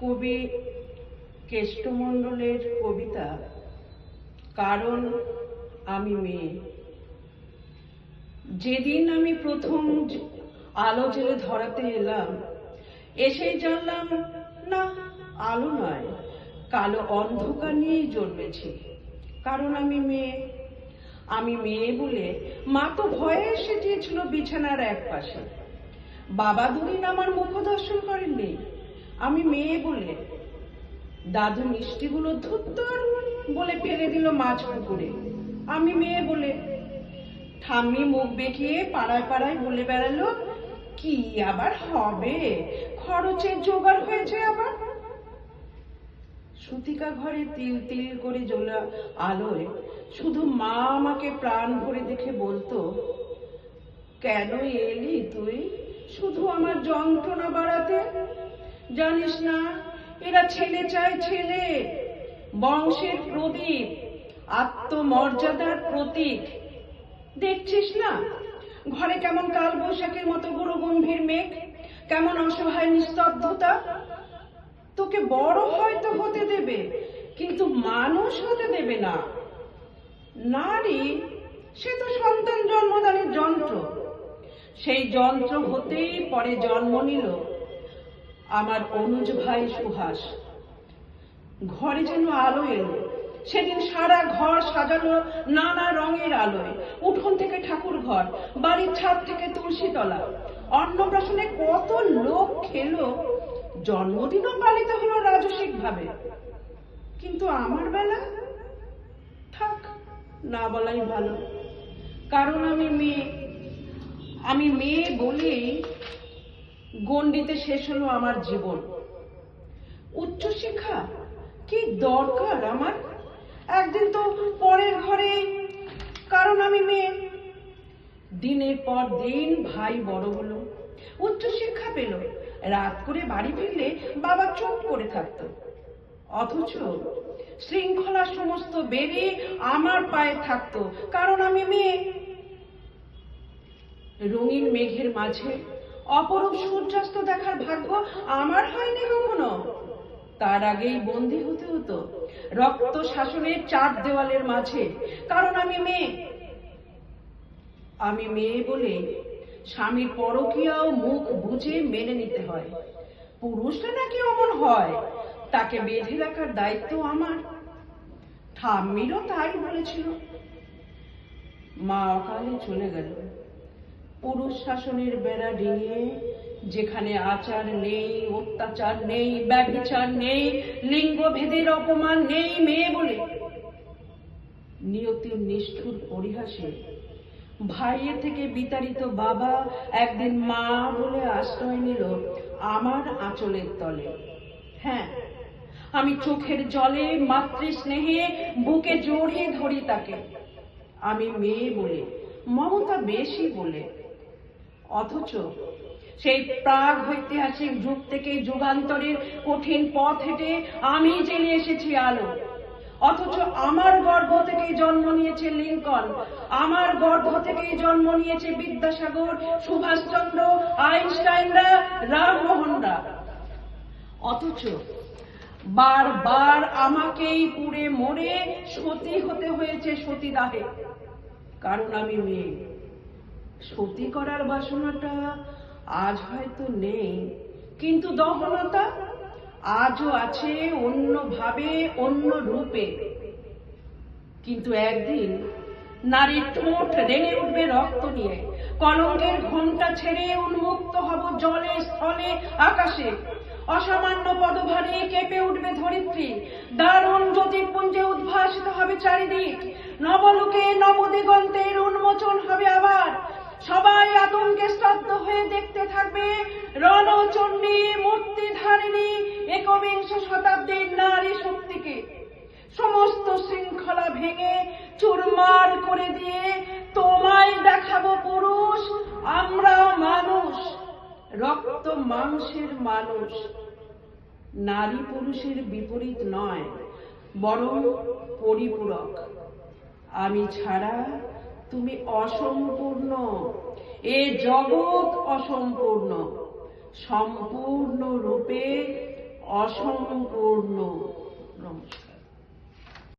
কবি কেষ্টমণ্ডলের কবিতা, কারণ আমি মেয়ে। যেদিন আমি প্রথম আলো জেলে ধরাতে এলাম, এসেই জানলাম, না, আলো নয়, কালো অন্ধকার নিয়েই জন্মেছি, কারণ আমি মেয়ে। আমি মেয়ে বলে মা তো ভয়ে এসে দিয়েছিল বিছানার এক পাশে বাবা দুদিন আমার মুখ দর্শন করেননি আমি মেয়ে বলে দাদু মিষ্টিগুলো ধুত্তর বলে ফেলে দিল মাছ পুকুরে। আমি মেয়ে বলে ঠাম্মি মুখ বেঁকিয়ে পাড়ায় পাড়ায় বলে বেড়ালো, কি আবার হবে? খরচের জোগাড় হয়েছে আবার? সুতিকা ঘরে তিল তিল করে জ্বলা আলোয় শুধু মা আমাকে প্রাণ ভরে দেখে বলতো, কেন এলি তুই? শুধু আমার যন্ত্রণা বাড়াতে জানিস না, এরা ছেলে চায় ছেলে। বংশের প্রদীপ, আত্মমর্যাদার প্রতীক। দেখছিস না, ঘরে কেমন কাল বৈশাখের মতো গুরু গম্ভীর মেঘ, কেমন অসহায় নিস্তব্ধতা। তোকে বড় হয়তো হতে দেবে, কিন্তু মানুষ হতে দেবে না। নারী, সে তো সন্তান জন্মদানের যন্ত্র। সেই যন্ত্র হতেই পরে জন্ম নিল। আমার অনুজ ভাই সুহাস। ঘরে যেন আলো এলো। সেদিন সারা ঘর সাজানো নানা রঙের আলোয়। উঠোন থেকে ঠাকুর ঘর বাড়ির ছাদ থেকে তুলসী তলা অন্নপ্রাশনে কত লোক খেলো। জন্মদিনও পালিত হলো রাজসিক ভাবে কিন্তু আমার বেলা? থাক, না বলাই ভালো। কারণ আমি মেয়ে আমি মেয়ে বলেই গণ্ডিতে শেষ হলো আমার জীবন। উচ্চশিক্ষা কি দরকার আমার? একদিন তো পরের ঘরে, কারণ আমি মেয়ে। দিনের পর দিন ভাই বড় হলো উচ্চশিক্ষা পেল। রাত করে বাড়ি ফিরলে বাবা চুপ করে থাকতো। অথচ শৃঙ্খলা সমস্ত বেড়ে আমার পায়ে থাকতো, কারণ আমি মেয়ে। রঙিন মেঘের মাঝে অপরূপ সূর্যাস্ত দেখার ভাগ্য আমার হয়নি কখনো? তার আগেই বন্দী হতে হতো। রক্ত শাসনের চার দেওয়ালের মাঝে। কারণ আমি মেয়ে। আমি মেয়ে বলে স্বামীর পরকীয়াও মুখ বুঝে মেনে নিতে হয়। পুরুষরা নাকি অমন হয়? তাকে বেঁধে রাখার দায়িত্ব আমার। ঠাম্মিরও তাই বলেছিল। মা অকালে চলে গেল। পুরুষ শাসনের বেড়া ডিঙিয়ে, যেখানে আচার নেই, অত্যাচার নেই, ব্যভিচার নেই লিঙ্গভেদের অপমান নেই, মেয়ে বলে। নিয়তির নিষ্ঠুর পরিহাসে ভাইয়ের থেকে বিতাড়িত বাবা একদিন মা বলে আশ্রয় নিল আমার আঁচলের তলে। হ্যাঁ আমি চোখের জলে, মাতৃস্নেহে, বুকে জড়িয়ে ধরি তাকে। আমি মেয়ে বলে, মমতা বেশি বলে অথচ সেই প্রাগ ঐতিহাসিক যুগ থেকে যুগান্তরের কঠিন পথ হেঁটে আমি জেনে এসেছি আলো। অথচ আমার গর্ভ থেকেই জন্ম নিয়েছে লিঙ্কন, আমার গর্ভ থেকেই জন্ম নিয়েছে বিদ্যাসাগর, সুভাষচন্দ্র আইনস্টাইনরা রামমোহনরা অথচ বারবার আমাকেই পুড়ে মরে সতী হতে হয়েছে সতীদাহে। কারণ আমি মেয়ে সতী করার বাসনাটা আজ হয়তো নেই, কিন্তু দহনতা আজও আছে অন্যভাবে অন্য রূপে কিন্তু একদিন নারীর ঠোঁট রেঙে উঠবে রক্ত নিয়ে, কলঙ্কের ঘোমটা ছেড়ে উন্মুক্ত হব জলে, স্থলে, আকাশে। অসামান্য পদভারে কেঁপে উঠবে ধরিত্রী। দারুণ জ্যোতিপুঞ্জে উদ্ভাসিত হবে চারিদিক। নবলোকে নবদিগন্তের উন্মোচন হবে আবার। সবাই আতঙ্কে স্তব্ধ হয়ে দেখতে থাকবে। রণচণ্ডী মূর্তি ধারিণী একবিংশ শতাব্দীর নারী শক্তিকে। সমস্ত শৃঙ্খলা ভেঙে চুরমার করে দিয়ে তোমায় দেখাবো পুরুষ, আমরা মানুষ। রক্ত মাংসের মানুষ। নারী পুরুষের বিপরীত নয়, বরং পরিপূরক। আমি ছাড়া তুমি অসম্পূর্ণ। এ জগৎ অসম্পূর্ণ। সম্পূর্ণ রূপে অসম্পূর্ণ। নমস্কার।